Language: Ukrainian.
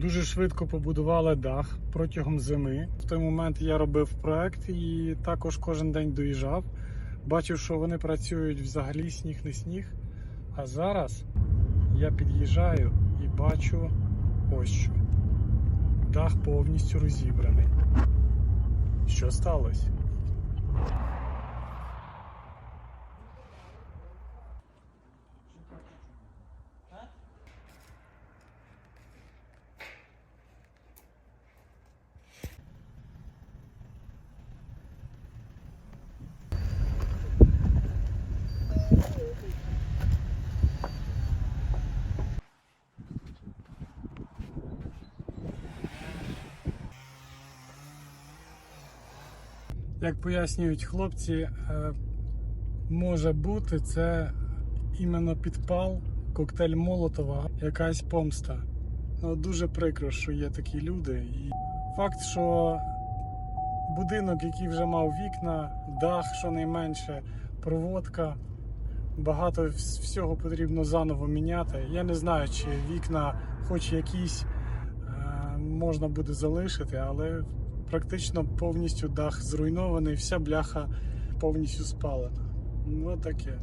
Дуже швидко побудували дах протягом зими. В той момент я робив проект і також кожен день доїжджав. Бачив, що вони працюють взагалі сніг не сніг. А зараз я під'їжджаю і бачу ось що. Дах повністю розібраний. Що сталося? Як пояснюють хлопці, е, може бути це іменно підпал, коктейль Молотова, якась помста. Ну, дуже прикро, що є такі люди. І факт, що будинок, який вже мав вікна, дах, щонайменше, проводка, багато всього потрібно заново міняти. Я не знаю, чи вікна, хоч якісь, е, можна буде залишити, але практично повністю дах зруйнований, вся бляха повністю спалена. Ну таке.